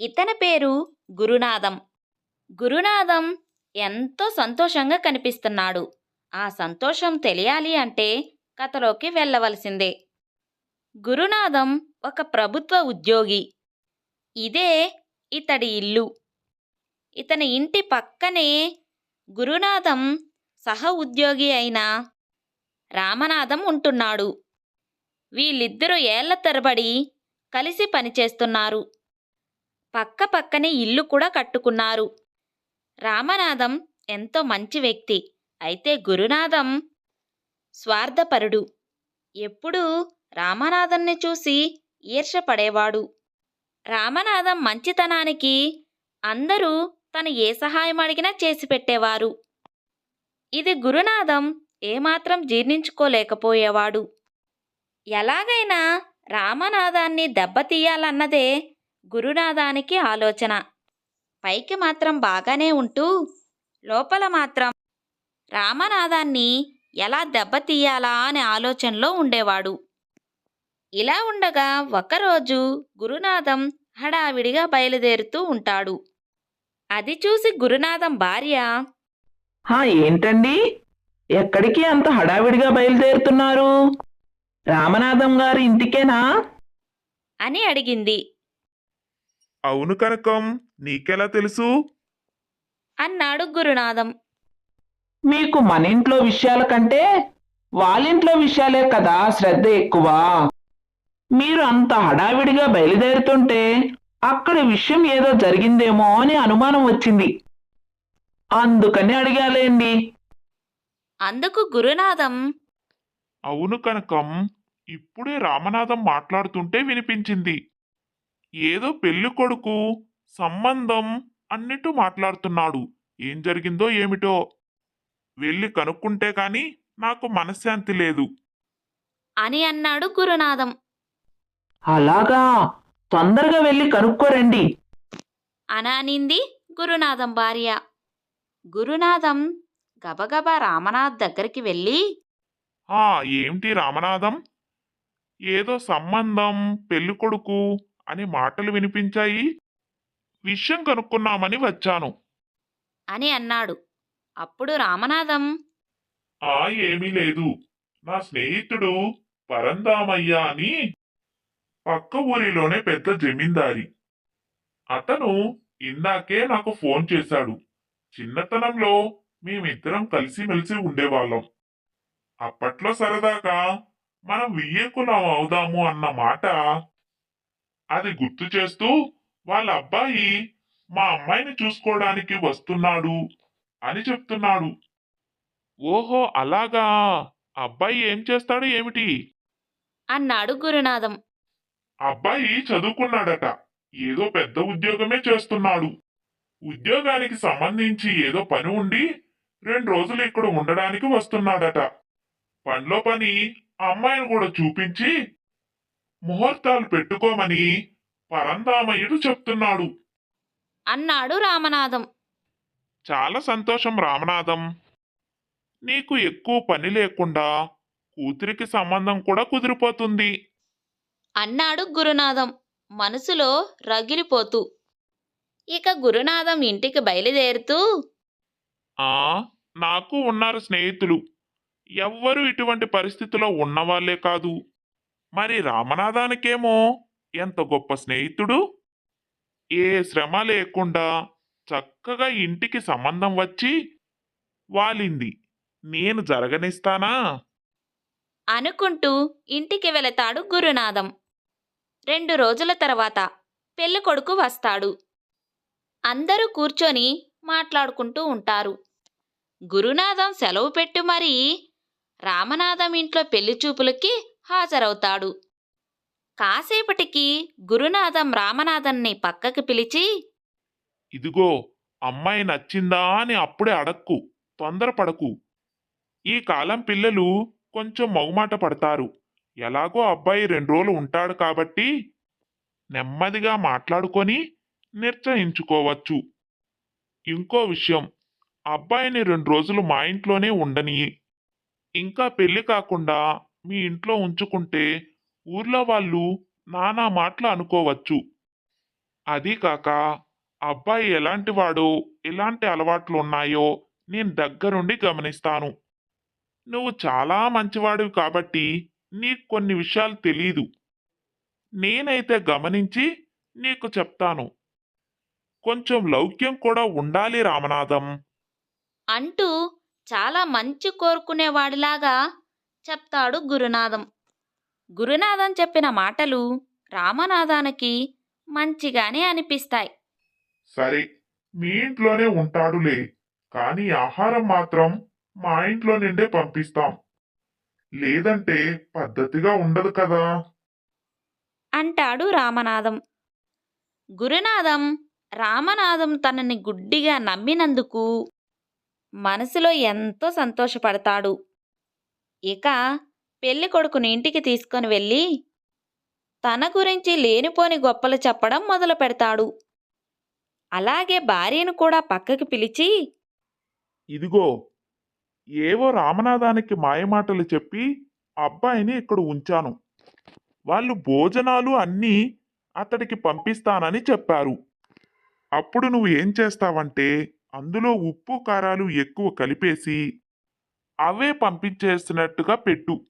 ఇతని పేరు గురునాథం. గురునాథం ఎంతో సంతోషంగా కనిపిస్తున్నాడు. ఆ సంతోషం తెలియాలి అంటే కథలోకి వెళ్ళవలసిందే. గురునాథం ఒక ప్రభుత్వ ఉద్యోగి. ఇదే ఇతడి ఇల్లు. ఇతని ఇంటి పక్కనే గురునాథం సహ ఉద్యోగి అయిన రామనాథం ఉంటున్నాడు. వీళ్ళిద్దరూ ఏళ్ళ తరబడి కలిసి పనిచేస్తున్నారు. పక్క పక్కనే ఇల్లు కూడా కట్టుకున్నారు. రామనాథం ఎంతో మంచి వ్యక్తి. అయితే గురునాథం స్వార్థపరుడు. ఎప్పుడూ రామనాథన్ని చూసి ఈర్షపడేవాడు రామనాథం మంచితనానికి అందరూ తను ఏ సహాయం అడిగినా చేసి పెట్టేవారు. ఇది గురునాథం ఏమాత్రం జీర్ణించుకోలేకపోయేవాడు. ఎలాగైనా రామనాథాన్ని దెబ్బతీయాలన్నదే గురునాథానికి ఆలోచన. పైకి మాత్రం బాగానే ఉంటూ లోపల మాత్రం రామనాథాన్ని ఎలా దెబ్బతీయాలా అనే ఆలోచనలో ఉండేవాడు. ఇలా ఉండగా ఒకరోజు గురునాథం హడావిడిగా బయలుదేరుతూ ఉంటాడు. అది చూసి గురునాథం భార్య ఏంటండి? ఎక్కడికి అంత హడావిడిగా బయలుదేరుతున్నారు? రామనాథం గారి ఇంటికేనా? అని అడిగింది. అవును కనకం నీకెలా తెలుసు? అన్నాడు గురునాథం. మీకు మన ఇంట్లో విషయాల కంటే వాళ్ళింట్లో విషయాలే కదా శ్రద్ధ ఎక్కువ. మీరు అంత హడావిడిగా బయలుదేరుతుంటే అక్కడ విషయం ఏదో జరిగిందేమో అని అనుమానం వచ్చింది. అందుకని అడిగాలేండి. అందుకు గురునాథం. అవును కనకం ఇప్పుడే రామనాథం మాట్లాడుతుంటే వినిపించింది. ఏదో పెళ్ళి కొడుకు సంబంధం అన్నిటూ మాట్లాడుతున్నాడు. ఏం జరిగిందో ఏమిటో? వెళ్ళి కనుక్కుంటే కాని నాకు మనశ్శాంతి లేదు. అని అన్నాడు గురునాథం. అలాగా? తొందరగా వెళ్ళి కనుక్కోరండి. అనానింది గురునాథం భార్య. గురునాథం గబగబా రామనాథ్ దగ్గరికి వెళ్ళి ఆ ఏమిటి రామనాథం? ఏదో సంబంధం పెళ్ళి కొడుకు అని మాటలు వినిపించాయి. విషయం కనుక్కున్నామని వచ్చాను. అని అన్నాడు. అప్పుడు రామనాథం ఆ ఏమీ లేదు. నా స్నేహితుడు పరందామయ్య అని పక్క ఊరిలోనే పెద్ద జమీందారి. అతను ఇందాకే నాకు ఫోన్ చేశాడు. చిన్నతనంలో మేమిద్దరం కలిసిమెలిసి ఉండేవాళ్ళం. అప్పట్లో సరదాగా మనం వియ్యకులం అవుదాము అన్న మాట అది గుర్తు చేస్తూ వాళ్ళ అబ్బాయి మా అమ్మాయిని చూసుకోవడానికి వస్తున్నాడు అని చెప్తున్నాడు. ఓహో అలాగా? అబ్బాయి ఏం చేస్తాడు ఏమిటి? అన్నాడు గురునాథం. అబ్బాయి చదువుకున్నాడట. ఏదో పెద్ద ఉద్యోగమే చేస్తున్నాడు. ఉద్యోగానికి సంబంధించి ఏదో పని ఉండి రెండు రోజులు ఇక్కడ ఉండడానికి వస్తున్నాడట. పనిలో పని అమ్మాయిని కూడా చూపించి ముహూర్తాలు పెట్టుకోమని పరందామయ్యుడు చెప్తున్నాడు. అన్నాడు రామనాథం చాలా సంతోషం రామనాథం నీకు ఎక్కువ పని లేకుండా కూతురికి సంబంధం కూడా కుదిరిపోతుంది. అన్నాడు గురునాథం మనసులో రగిలిపోతూ. ఇక గురునాథం ఇంటికి బయలుదేరుతూ ఆ నాకు ఉన్నారు స్నేహితులు. ఎవ్వరూ ఇటువంటి పరిస్థితిలో ఉన్నవాళ్ళే కాదు. మరి రామనాథానికేమో ఎంత గొప్ప స్నేహితుడు? ఏ శ్రమ లేకుండా చక్కగా ఇంటికి సంబంధం వచ్చి వాలింది. నేను జరగనిస్తానా? అనుకుంటూ ఇంటికి వెళతాడు గురునాథం. రెండు రోజుల తర్వాత పెళ్ళికొడుకు వస్తాడు. అందరూ కూర్చొని మాట్లాడుకుంటూ ఉంటారు. గురునాథం సెలవు పెట్టి మరీ. రామనాథం ఇంట్లో పెళ్ళి చూపులకి హాజరవుతాడు. కాసేపటికి గురునాథం రామనాథన్ని పక్కకి పిలిచి ఇదిగో అమ్మాయి నచ్చిందా అని అప్పుడే అడక్కు తొందరపడకు. ఈ కాలం పిల్లలు కొంచెం మొగమాట పడతారు. ఎలాగో అబ్బాయి రెండు రోజులు ఉంటాడు కాబట్టి నెమ్మదిగా మాట్లాడుకొని నిర్ణయించుకోవచ్చు ఇంకో విషయం అబ్బాయిని రెండు రోజులు మా ఇంట్లోనే ఉండని ఇంకా పెళ్ళి కాకుండా మీ ఇంట్లో ఉంచుకుంటే ఊర్లో వాళ్ళు నానా మాటలు అనుకోవచ్చు. అదీకాక అబ్బాయి ఎలాంటి వాడో ఎలాంటి అలవాట్లు ఉన్నాయో నేను దగ్గరుండి గమనిస్తాను. నువ్వు చాలా మంచివాడివి కాబట్టి నీకు కొన్ని విషయాలు తెలీదు. నేనైతే గమనించి నీకు చెప్తాను. కొంచెం లౌక్యం కూడా ఉండాలి రామనాథం. అంటూ చాలా మంచి కోరుకునేవాడిలాగా చెప్తాడు గురునాథం. గురునాథం చెప్పిన మాటలు రామనాథానికి మంచిగానే అనిపిస్తాయి. సరే మీ ఇంట్లోనే ఉంటాడులే కానీ ఆహారం మాత్రం మా ఇంట్లో నుండే పంపిస్తాం. లేదంటే పద్ధతిగా ఉండదు కదా. అంటాడు రామనాథం. గురునాథం రామనాథం తనని గుడ్డిగా నమ్మినందుకు మనసులో ఎంతో సంతోషపడతాడు. ఇక పెళ్ళి కొడుకుని ఇంటికి తీసుకొని వెళ్ళి తన గురించి లేనిపోని గొప్పలు చెప్పడం మొదలు పెడతాడు. అలాగే భార్యను కూడా పక్కకి పిలిచి ఇదిగో ఏవో రామనాథానికి మాయమాటలు చెప్పి అబ్బాయిని ఇక్కడ ఉంచాను. వాళ్ళు భోజనాలు అన్నీ అతడికి పంపిస్తానని చెప్పారు. అప్పుడు నువ్వు ఏం చేస్తావంటే అందులో ఉప్పు కారాలు ఎక్కువ కలిపేసి అవే పంపించేస్తున్నట్టుగా పెట్టు.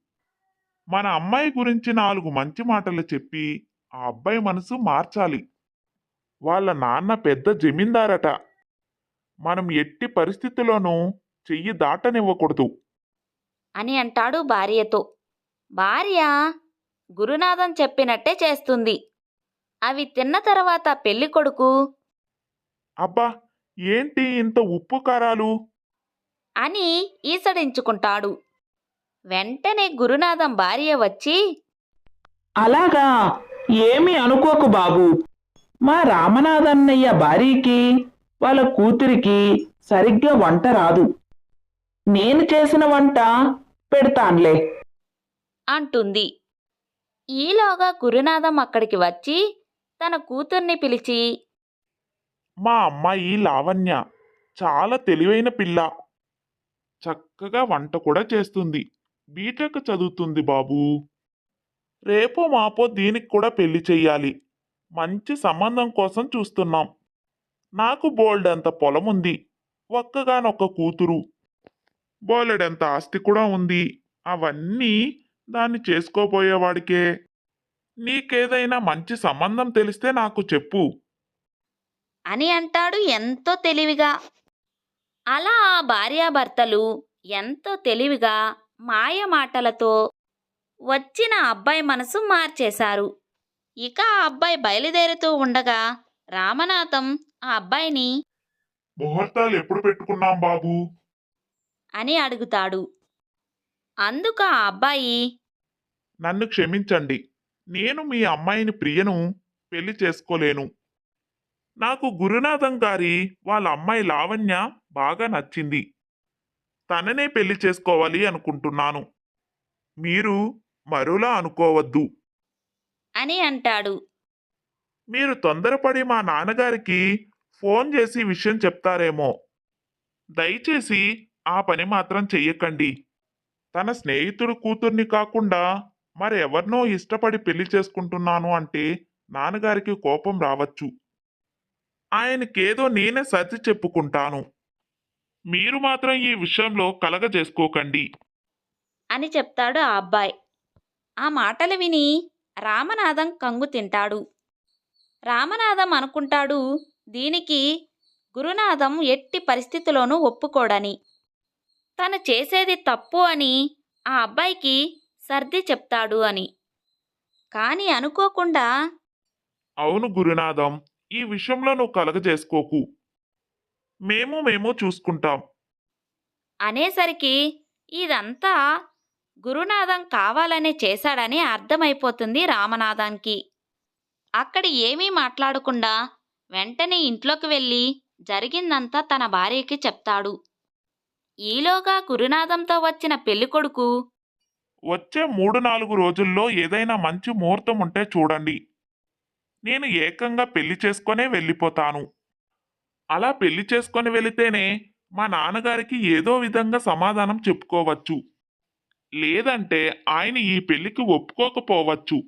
మన అమ్మాయి గురించి నాలుగు మంచి మాటలు చెప్పి ఆ అబ్బాయి మనసు మార్చాలి. వాళ్ళ నాన్న పెద్ద జమీందారట. మనం ఎట్టి పరిస్థితుల్లోనూ చెయ్యి దాటనివ్వకూడదు. అని అంటాడు భార్యతో. భార్య గురునాథం చెప్పినట్టే చేస్తుంది. అవి తిన్న తర్వాత పెళ్ళి కొడుకు అబ్బా ఏంటి ఇంత ఉప్పు కారాలు? అని ఈసడించుకుంటాడు. వెంటనే గురునాథం భార్య వచ్చి అలాగా ఏమీ అనుకోకు బాబు. మా రామనాథన్నయ్య భార్యకి వాళ్ళ కూతురికి సరిగ్గా వంట రాదు. నేను చేసిన వంట పెడతాన్లే. అంటుంది. ఈలోగా గురునాథం అక్కడికి వచ్చి తన కూతుర్ని పిలిచి మా అమ్మాయి లావణ్య చాలా తెలివైన పిల్ల. చక్కగా వంట కూడా చేస్తుంది. బీటెక్ చదువుతుంది బాబు. రేపో మాపో దీనికి కూడా పెళ్ళి చెయ్యాలి. మంచి సంబంధం కోసం చూస్తున్నాం. నాకు బోల్డంత పొలం ఉంది. ఒక్కగానొక్క కూతురు. బోలెడంత ఆస్తి కూడా ఉంది. అవన్నీ దాన్ని చేసుకోబోయేవాడికే నీకేదైనా మంచి సంబంధం తెలిస్తే నాకు చెప్పు. అని అంటాడు ఎంతో తెలివిగా. అలా ఆ భార్యాభర్తలు ఎంతో తెలివిగా మాయ మాటలతో వచ్చిన అబ్బాయి మనసు మార్చేశారు. ఇక ఆ అబ్బాయి బయలుదేరుతూ ఉండగా రామనాథం ఆ అబ్బాయిని ముహూర్తాలు ఎప్పుడు పెట్టుకున్నాం బాబు? అని అడుగుతాడు. అందుకు ఆ అబ్బాయి నన్ను క్షమించండి. నేను మీ అమ్మాయిని ప్రియను పెళ్ళి చేసుకోలేను. నాకు గురునాథం గారి వాళ్ళ అమ్మాయి లావణ్య బాగా నచ్చింది. తననే పెళ్ళి చేసుకోవాలి అనుకుంటున్నాను. మీరు మరోలా అనుకోవద్దు. అని అంటాడు. మీరు తొందరపడి మా నాన్నగారికి ఫోన్ చేసి విషయం చెప్తారేమో. దయచేసి ఆ పని మాత్రం చెయ్యకండి. తన స్నేహితుడు కూతుర్ని కాకుండా మరెవరినో ఇష్టపడి పెళ్ళి చేసుకుంటున్నాను అంటే నాన్నగారికి కోపం రావచ్చు. ఆయనకేదో నేనే సర్ది చెప్పుకుంటాను. మీరు మాత్రం ఈ విషయంలో కలగజేసుకోకండి. అని చెప్తాడు ఆ అబ్బాయి. ఆ మాటలు విని రామనాథం కంగు తింటాడు. రామనాథం అనుకుంటాడు దీనికి గురునాథం ఎట్టి పరిస్థితిలోనూ ఒప్పుకోడని. తను చేసేది తప్పు అని ఆ అబ్బాయికి సర్ది చెప్తాడు అని. కాని అనుకోకుండా అవును గురునాథం ఈ విషయంలో నువ్వు కలగజేసుకోకు. మేము మేము చూసుకుంటాం. అనేసరికి ఇదంతా గురునాథం కావాలనే చేశాడని అర్థమైపోతుంది రామనాథానికి. అక్కడ ఏమీ మాట్లాడకుండా వెంటనే ఇంట్లోకి వెళ్ళి జరిగిందంతా తన భార్యకి చెప్తాడు. ఈలోగా గురునాథంతో వచ్చిన పెళ్ళికొడుకు వచ్చే మూడు నాలుగు రోజుల్లో ఏదైనా మంచి ముహూర్తం ఉంటే చూడండి. నేను ఏకంగా పెళ్ళి చేసుకొనే వెళ్ళిపోతాను. అలా పెళ్ళి చేసుకొని వెళితేనే మా నాన్నగారికి ఏదో విధంగా సమాధానం చెప్పుకోవచ్చు. లేదంటే ఆయన ఈ పెళ్ళికి ఒప్పుకోకపోవచ్చు.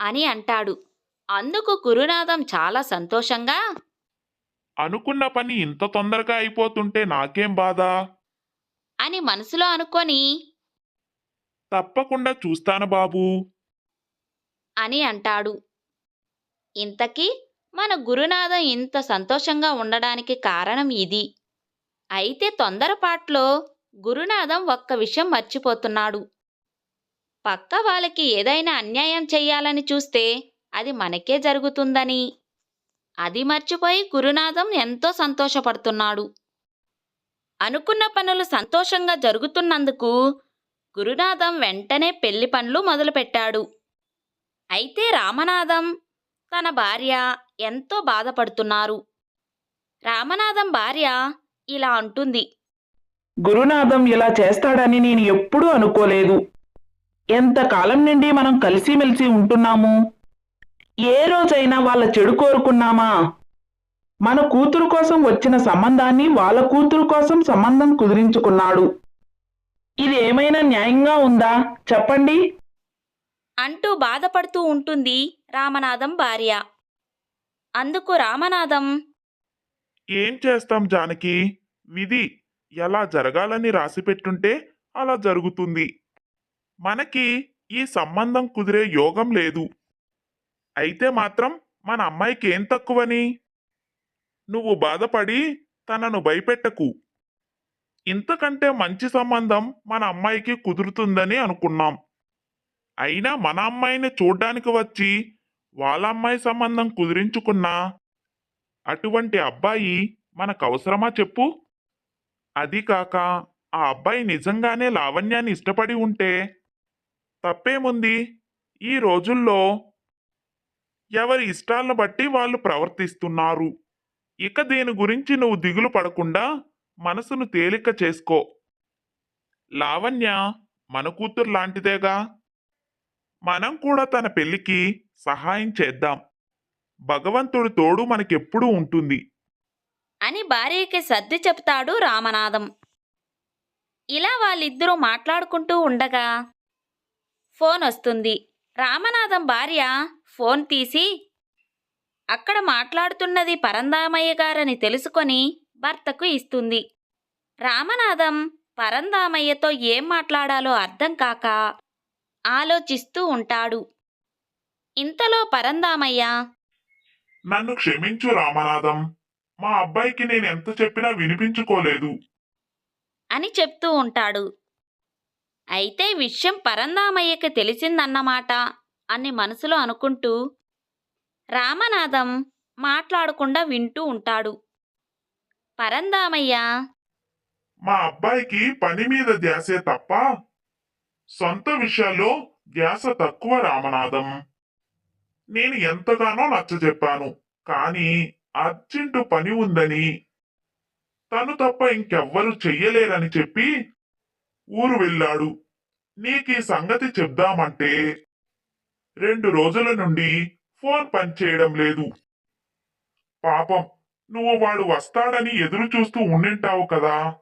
అని అంటాడు. అందుకు గురునాథం చాలా సంతోషంగా? అనుకున్న పని ఇంత తొందరగా అయిపోతుంటే నాకేం బాధ? అని మనసులో అనుకొని? తప్పకుండా చూస్తాను బాబూ. అని అంటాడు. ఇంతకీ మన గురునాథం ఇంత సంతోషంగా ఉండడానికి కారణం ఇది. అయితే తొందరపాట్లో గురునాథం ఒక్క విషయం మర్చిపోతున్నాడు. పక్క వాళ్ళకి ఏదైనా అన్యాయం చెయ్యాలని చూస్తే అది మనకే జరుగుతుందని. అది మర్చిపోయి గురునాథం ఎంతో సంతోషపడుతున్నాడు. అనుకున్న పనులు సంతోషంగా జరుగుతున్నందుకు గురునాథం వెంటనే పెళ్ళి పనులు మొదలుపెట్టాడు. అయితే రామనాథం తన భార్య ఎంతో బాధపడుతున్నారు. రామనాథం భార్య ఇలా అంటుంది. గురునాథం ఇలా చేస్తాడని నేను ఎప్పుడూ అనుకోలేదు. ఎంతకాలం నుండి మనం కలిసిమెలిసి ఉంటున్నాము? ఏ రోజైనా వాళ్ళ చెడు కోరుకున్నామా? మన కూతురు కోసం వచ్చిన సంబంధాన్ని వాళ్ళ కూతురు కోసం సంబంధం కుదిరించుకున్నాడు. ఇది ఏమైనా న్యాయంగా ఉందా? చెప్పండి. అంటూ బాధపడుతూ ఉంటుంది రామనాథం భార్య. అందుకు రామనాథం ఏం చేస్తాం జానకి? విధి ఎలా జరగాలని రాసిపెట్టుంటే అలా జరుగుతుంది. మనకి ఈ సంబంధం కుదిరే యోగం లేదు. అయితే మాత్రం మన అమ్మాయికి ఏం తక్కువని? నువ్వు బాధపడి తనను భయపెట్టకు. ఇంతకంటే మంచి సంబంధం మన అమ్మాయికి కుదురుతుందని అనుకున్నాం. అయినా మన అమ్మాయిని చూడ్డానికి వచ్చి వాళ్ళ అమ్మాయి సంబంధం కుదిరించుకున్నా అటువంటి అబ్బాయి మనకు అవసరమా చెప్పు? అది కాక ఆ అబ్బాయి నిజంగానే లావణ్యాన్ని ఇష్టపడి ఉంటే తప్పేముంది? ఈ రోజుల్లో ఎవరి ఇష్టాలను బట్టి వాళ్ళు ప్రవర్తిస్తున్నారు. ఇక దీని గురించి నువ్వు దిగులు పడకుండా మనసును తేలిక చేసుకో. లావణ్య మన కూతురు లాంటిదేగా? మనం కూడా తన పెళ్ళికి సహాయం చేద్దాం. భగవంతుడి తోడు మనకెప్పుడూ ఉంటుంది. అని భార్యకి సర్ది చెప్తాడు రామనాథం ఇలా వాళ్ళిద్దరూ మాట్లాడుకుంటూ ఉండగా ఫోన్ వస్తుంది. రామనాథం భార్య ఫోన్ తీసి అక్కడ మాట్లాడుతున్నది పరందామయ్య గారని తెలుసుకొని భర్తకు ఇస్తుంది. రామనాథం పరందామయ్యతో ఏం మాట్లాడాలో అర్థం కాక ఆలోచిస్తూ ఉంటాడు. ఇంతలో పరందామయ్య. నన్ను క్షమించు రామనాథం. మా అబ్బాయికి నేను ఎంత చెప్పినా వినిపించుకోలేదు. అని చెప్తూ ఉంటాడు. అయితే విషయం పరందామయ్యకి తెలిసిందన్నమాట అని మనసులో అనుకుంటూ రామనాథం మాట్లాడకుండా వింటూ ఉంటాడు. పరందామయ్య. మా అబ్బాయికి పని మీద ధ్యాసే తప్ప సొంత విషయాల్లో ధ్యాస తక్కువ రామనాథం. నేను ఎంతగానో నచ్చజెప్పాను కానీ అర్జెంటు పని ఉందని తను తప్ప ఇంకెవ్వరు చెయ్యలేరని చెప్పి ఊరు వెళ్ళాడు. నీకీ సంగతి చెప్దామంటే రెండు రోజుల నుండి ఫోన్ పనిచేయడం లేదు. పాపం నువ్వు వాడు వస్తాడని ఎదురు చూస్తూ ఉండింటావు కదా.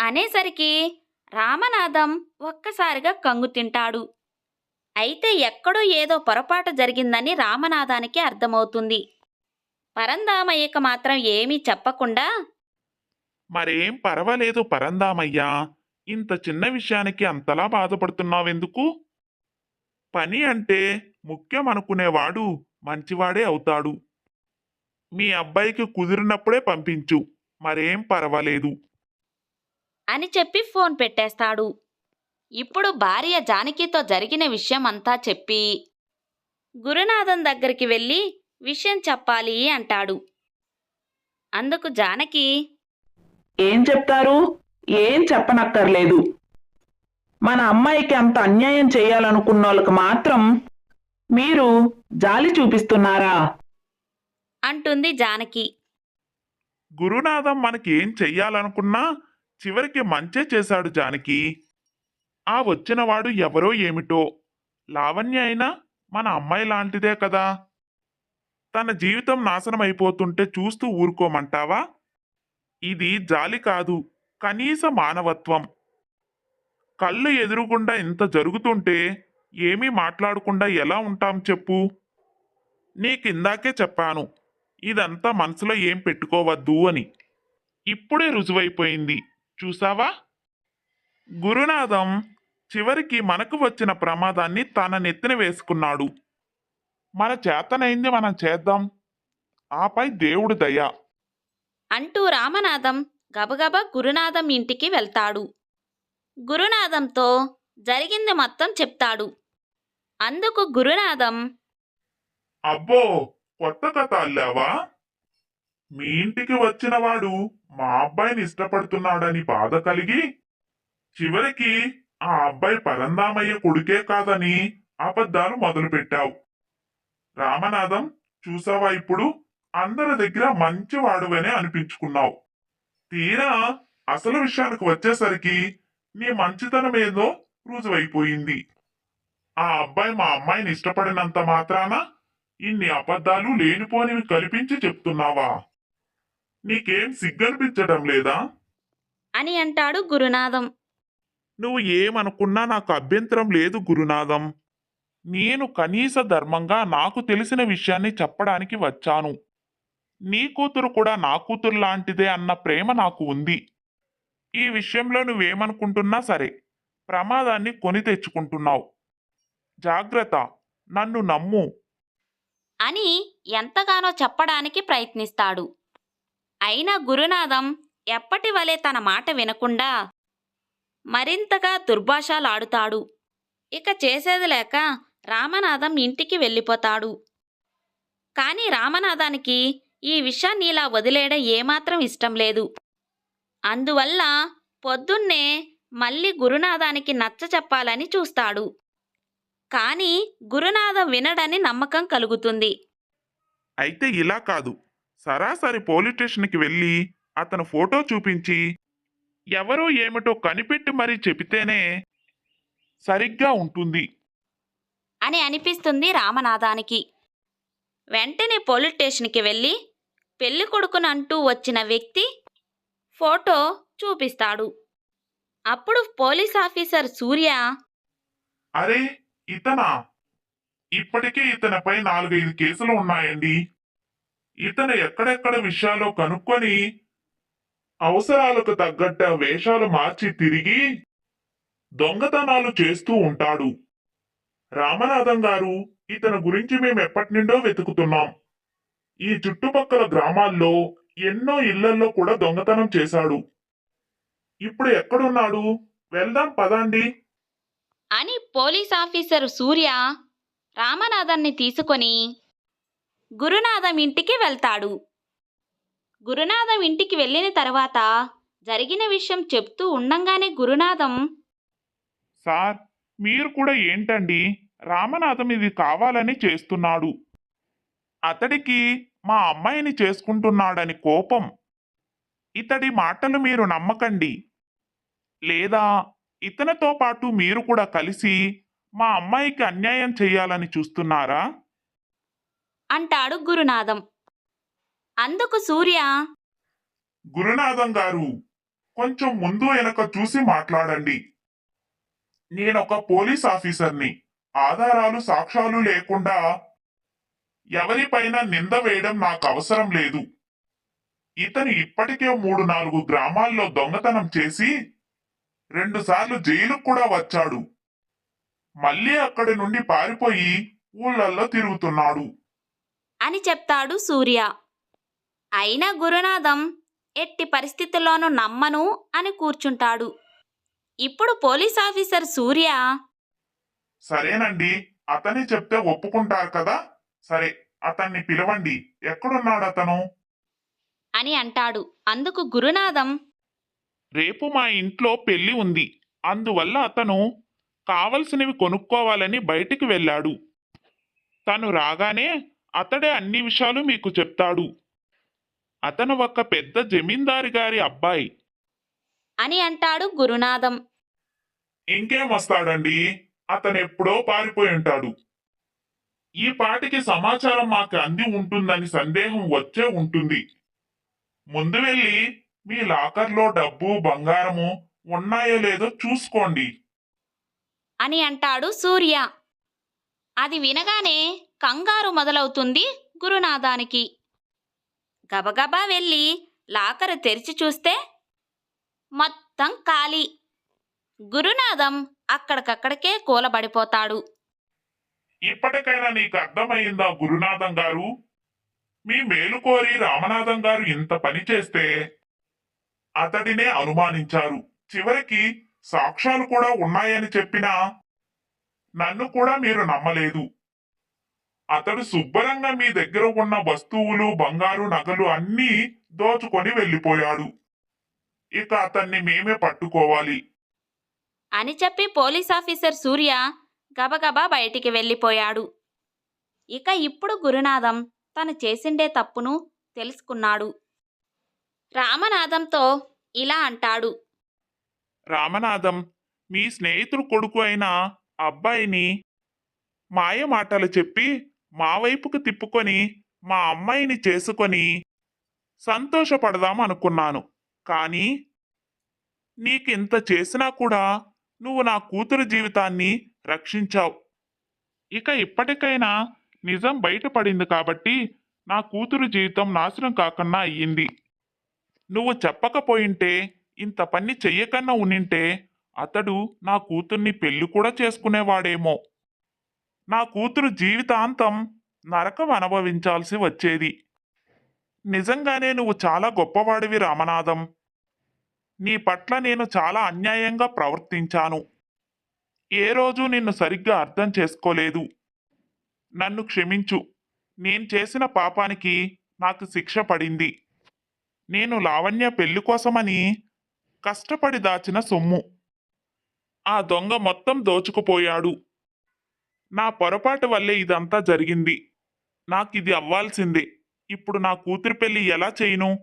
అనేసరికి రామనాథం ఒక్కసారిగా కంగు తింటాడు. అయితే ఎక్కడో ఏదో పొరపాటు జరిగిందని రామనాథానికి అర్థమవుతుంది. పరందామయ్యకు మాత్రం ఏమీ చెప్పకుండా మరేం పర్వాలేదు పరందామయ్యా ఇంత చిన్న విషయానికి అంతలా బాధపడుతున్నావెందుకు? పని అంటే ముఖ్యం అనుకునేవాడు మంచివాడే అవుతాడు. మీ అబ్బాయికి కుదిరినప్పుడే పంపించు మరేం పర్వాలేదు. అని చెప్పి ఫోన్ పెట్టేస్తాడు. ఇప్పుడు భార్య జానకితో జరిగిన విషయం అంతా చెప్పి గురునాథన్ దగ్గరికి వెళ్ళి విషయం చెప్పాలి అంటాడు. అందుకు జానకి ఏం చెప్తారు? ఏం చెప్పనక్కర్లేదు. మన అమ్మాయికి అంత అన్యాయం చేయాలనుకున్న వాళ్ళకి మాత్రం మీరు జాలి చూపిస్తున్నారా? అంటుంది జానకి. గురునాథం మనకి ఏం చెయ్యాలనుకున్నా చివరికి మంచే చేశాడు జానకి. ఆ వచ్చినవాడు ఎవరో ఏమిటో? లావణ్య అయినా మన అమ్మాయి లాంటిదే కదా. తన జీవితం నాశనం అయిపోతుంటే చూస్తూ ఊరుకోమంటావా? ఇది జాలి కాదు కనీస మానవత్వం. కళ్ళు ఎదురుగుండా ఇంత జరుగుతుంటే ఏమీ మాట్లాడకుండా ఎలా ఉంటాం చెప్పు. నీకిందాకే చెప్పాను ఇదంతా మనసులో ఏం పెట్టుకోవద్దు అని. ఇప్పుడే రుజువైపోయింది. చూసావా? గురునాథం చివరికి మనకు వచ్చిన ప్రమాదాన్ని తన నెత్తిన వేసుకున్నాడు. మన చేతనైంది మనం చేద్దాం. ఆపై దేవుడు దయ. అంటూ రామనాథం గబగబా గురునాథం ఇంటికి వెళ్తాడు. గురునాథంతో జరిగింది మొత్తం చెప్తాడు. అందుకు గురునాథం అబ్బో కొత్త కథ అల్లావా? మీ ఇంటికి వచ్చిన వాడు మా అబ్బాయిని ఇష్టపడుతున్నాడని బాధ కలిగి చివరికి ఆ అబ్బాయి పరందామయ్య కొడుకే కాదని అబద్ధాలు మొదలుపెట్టావు. రామనాథం చూసావా ఇప్పుడు? అందరి దగ్గర మంచివాడువనే అనిపించుకున్నావు. తీరా అసలు విషయానికి వచ్చేసరికి నీ మంచితనం ఏదో రుజువైపోయింది. ఆ అబ్బాయి మా అమ్మాయిని ఇష్టపడినంత మాత్రాన ఇన్ని అబద్ధాలు లేనిపోనివి కల్పించి చెప్తున్నావా? నీకేం సిగ్గనిపించడం లేదా? అని అంటాడు గురునాథం నువ్వు ఏమనుకున్నా నాకు అభ్యంతరం లేదు గురునాథం. నేను కనీస ధర్మంగా నాకు తెలిసిన విషయాన్ని చెప్పడానికి వచ్చాను. నీ కూతురు కూడా నా కూతురు లాంటిదే అన్న ప్రేమ నాకు ఉంది. ఈ విషయంలో నువ్వేమనుకుంటున్నా సరే ప్రమాదాన్ని కొని తెచ్చుకుంటున్నావు. జాగ్రత్త నన్ను నమ్ము. అని ఎంతగానో చెప్పడానికి ప్రయత్నిస్తాడు. అయినా గురునాథం ఎప్పటి వలె తన మాట వినకుండా మరింతగా దుర్భాషలాడుతాడు. ఇక చేసేది లేక రామనాథం ఇంటికి వెళ్ళిపోతాడు. కాని రామనాథానికి ఈ విషయాన్ని ఇలా వదిలేయడం ఏమాత్రం ఇష్టం లేదు. అందువల్ల పొద్దున్నే మళ్ళీ గురునాథానికి నచ్చ చెప్పాలని చూస్తాడు. కాని గురునాథం వినడని నమ్మకం కలుగుతుంది. అయితే ఇలా కాదు. సరాసరి పోలీస్ స్టేషన్కి వెళ్ళి అతను ఫోటో చూపించి ఎవరో ఏమిటో కనిపెట్టి మరీ చెబితేనే సరిగ్గా ఉంటుంది. అని అనిపిస్తుంది రామనాథానికి. వెంటనే పోలీస్ స్టేషన్కి వెళ్ళి పెళ్ళి కొడుకునంటూ వచ్చిన వ్యక్తి ఫోటో చూపిస్తాడు. అప్పుడు పోలీస్ ఆఫీసర్ సూర్య అరే ఇతనా? ఇప్పటికే ఇతనిపై నాలుగైదు కేసులు ఉన్నాయండి. ఇతను ఎక్కడెక్కడ విషయాలు కనుక్కొని అవసరాలకు తగ్గట్ట వేషాలు మార్చి తిరిగి దొంగతనాలు చేస్తూ ఉంటాడు. రామనాథం గారు ఇతని గురించి మేము ఎప్పటి నుండో వెతుకుతున్నాం. ఈ చుట్టుపక్కల గ్రామాల్లో ఎన్నో ఇళ్ళల్లో కూడా దొంగతనం చేశాడు. ఇప్పుడు ఎక్కడున్నాడు? వెళ్దాం పదండి. అని పోలీస్ ఆఫీసర్ సూర్య రామనాథన్ని తీసుకొని గురునాథం ఇంటికి వెళ్తాడు. గురునాథం ఇంటికి వెళ్ళిన తర్వాత జరిగిన విషయం చెప్తూ ఉండంగానే గురునాథం సార్ మీరు కూడా ఏంటండి? రామనాథం ఇది కావాలని చేస్తున్నాడు. అతడికి మా అమ్మాయిని చేసుకుంటున్నాడని కోపం. ఇతడి మాటలు మీరు నమ్మకండి. లేదా ఇతనితో పాటు మీరు కూడా కలిసి మా అమ్మాయికి అన్యాయం చేయాలని చూస్తున్నారా? అంటాడు గురునాథం. అందుకు సూర్య గురునాథం గారు కొంచెం ముందు వెనక చూసి మాట్లాడండి. నేనొక పోలీస్ ఆఫీసర్ని. ఆధారాలు సాక్ష్యాలు లేకుండా ఎవరిపైన నింద వేయడం నాకు అవసరం లేదు. ఇతను ఇప్పటికే మూడు నాలుగు గ్రామాల్లో దొంగతనం చేసి రెండుసార్లు జైలుకు కూడా వచ్చాడు. మళ్ళీ అక్కడి నుండి పారిపోయి ఊళ్ళల్లో తిరుగుతున్నాడు. అని చెప్తాడు సూర్య. అయినా గురునాథం ఎట్టి పరిస్థితుల్లోనూ నమ్మను అని కూర్చుంటాడు. ఇప్పుడు పోలీస్ ఆఫీసర్ సూర్య సరేనండి అతని చెప్తే ఒప్పుకుంటారు కదా? సరే అతన్ని పిలవండి. ఎక్కడున్నాడు అతను అని అంటాడు. అందుకు గురునాథం రేపు మా ఇంట్లో పెళ్ళి ఉంది. అందువల్ల అతను కావలసినవి కొనుక్కోవాలని బయటికి వెళ్ళాడు. తను రాగానే అతడే అన్ని విషయాలు మీకు చెప్తాడు. అతను ఒక పెద్ద జమీందారి గారి అబ్బాయి. అని అంటాడు గురునాథం. ఇంకేం వస్తాడండి? అతను ఎప్పుడో పారిపోయి ఉంటాడు. ఈ పాటికి సమాచారం మాకు అంది ఉంటుందని సందేహం వచ్చే ఉంటుంది. ముందు వెళ్ళి మీ లాకర్లో డబ్బు బంగారము ఉన్నాయో లేదో చూసుకోండి. అని అంటాడు సూర్య. అది వినగానే కంగారు మొదలవుతుంది గురునాథానికి. గబగబా వెళ్ళి లాకరు తెరిచి చూస్తే మొత్తం ఖాళీ. గురునాథం అక్కడికక్కడికే కూలబడిపోతాడు. ఇప్పటికైనా నీకు అర్థమైందా గురునాథం గారు? మీ మేలు కోరి రామనాథం గారు ఇంత పని చేస్తే అతడినే అనుమానించారు. చివరికి సాక్ష్యాలు కూడా ఉన్నాయని చెప్పినా నన్ను కూడా మీరు నమ్మలేదు. అతడు శుభ్రంగా మీ దగ్గర ఉన్న వస్తువులు బంగారు నగలు అన్నీ దోచుకొని వెళ్ళిపోయాడు. ఇక అతన్ని మేమే పట్టుకోవాలి. అని చెప్పి పోలీస్ ఆఫీసర్ సూర్య గబగబా బయటికి వెళ్ళిపోయాడు. ఇక ఇప్పుడు గురునాథం తను చేసిండే తప్పును తెలుసుకున్నాడు. రామనాథంతో ఇలా అంటాడు. రామనాథం మీ స్నేహితుడు కొడుకు అయిన అబ్బాయిని మాయ మాటలు చెప్పి మా వైపుకు తిప్పుకొని మా అమ్మాయిని చేసుకొని సంతోషపడదాం అనుకున్నాను కానీ నీకింత చేసినా కూడా నువ్వు నా కూతురు జీవితాన్ని రక్షించావు. ఇక ఇప్పటికైనా నిజం బయటపడింది కాబట్టి నా కూతురు జీవితం నాశనం కాకుండా అయ్యింది. నువ్వు చెప్పకపోయింటే ఇంత పని చెయ్యకన్నా ఉనింటే అతడు నా కూతుర్ని పెళ్ళి కూడా చేసుకునేవాడేమో. నా కూతురు జీవితాంతం నరకం అనుభవించాల్సి వచ్చేది. నిజంగానే నువ్వు చాలా గొప్పవాడివి రామనాథం. నీ పట్ల నేను చాలా అన్యాయంగా ప్రవర్తించాను. ఏ రోజు నిన్ను సరిగ్గా అర్థం చేసుకోలేదు. నన్ను క్షమించు. నేను చేసిన పాపానికి నాకు శిక్ష పడింది. నేను లావణ్య పెళ్ళి కోసమని కష్టపడి దాచిన సొమ్ము. ఆ దొంగ మొత్తం దోచుకుపోయాడు. నా పొరపాటు వల్లే ఇదంతా జరిగింది. నాకిది అవ్వాల్సిందే. ఇప్పుడు నా కూతురి పెళ్ళి ఎలా చేయను?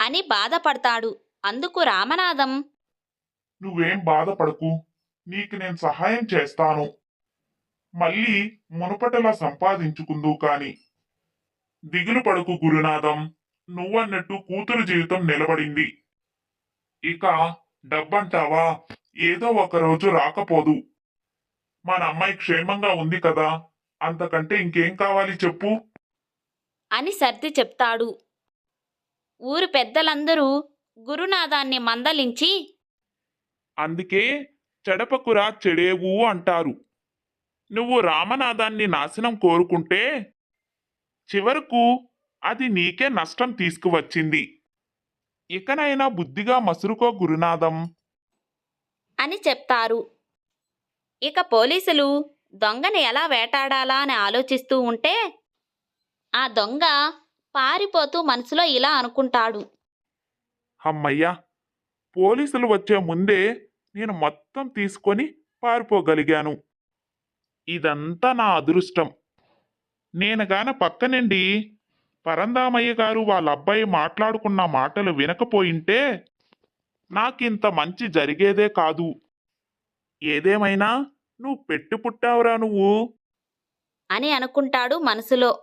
అని బాధపడతాడు. అందుకు రామనాథం నువ్వేం బాధపడకు. నీకు నేను సహాయం చేస్తాను. మళ్ళీ మునుపటలా సంపాదించుకుందు కాని. దిగులు పడుకు గురునాథం నువ్వన్నట్టు కూతురు జీవితం నిలబడింది. ఇక డబ్బంటావా? ఏదో ఒక రోజు రాకపోదు. మన అమ్మాయి క్షేమంగా ఉంది కదా అంతకంటే ఇంకేం కావాలి చెప్పు? అని సర్ది చెప్తాడు. ఊరు పెద్దలందరూ గురునాథాన్ని మందలించి అందుకే చెడపకురా చెడేవు అంటారు. నువ్వు రామనాథాన్ని నాశనం కోరుకుంటే చివరకు అది నీకే నష్టం తీసుకువచ్చింది. ఇకనైనా బుద్ధిగా మసురుకో గురునాథం. అని చెప్తారు. ఇక పోలీసులు దొంగని ఎలా వేటాడాలా అని ఆలోచిస్తూ ఉంటే ఆ దొంగ పారిపోతూ మనసులో ఇలా అనుకుంటాడు. అమ్మయ్యా పోలీసులు వచ్చే ముందే నేను మొత్తం తీసుకొని పారిపోగలిగాను. ఇదంతా నా అదృష్టం. నేను గాన పక్కనుండి పరందామయ్య గారు వాళ్ళ అబ్బాయి మాట్లాడుకున్న మాటలు వినకపోయింటే నాకింత మంచి జరిగేదే కాదు. ఏదేమైనా నువ్వు పెట్టి పుట్టావురా నువ్వు? అని అనుకుంటాడు మనసులో.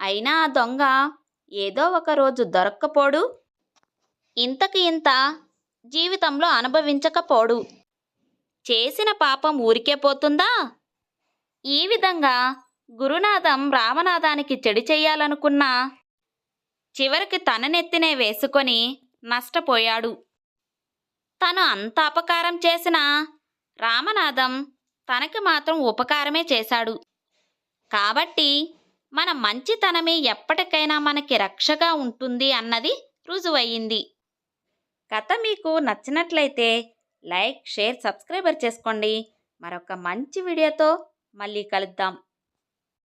అయినా ఆ దొంగ ఏదో ఒక రోజు దొరక్కపోడు. ఇంతకి ఇంత జీవితంలో అనుభవించకపోడు. చేసిన పాపం ఊరికే పోతుందా? ఈ విధంగా గురునాథం రామనాథానికి చెడు చెయ్యాలనుకున్నా చివరికి తన నెత్తినే వేసుకొని నష్టపోయాడు. తను అంత అపకారం చేసినా రామనాథం తనకి మాత్రం ఉపకారమే చేశాడు. కాబట్టి మన మంచితనమే ఎప్పటికైనా మనకి రక్షగా ఉంటుంది అన్నది రుజువయ్యింది. కథ మీకు నచ్చినట్లయితే లైక్ షేర్ సబ్స్క్రైబర్ చేసుకోండి. మరొక మంచి వీడియోతో మళ్ళీ కలుద్దాం.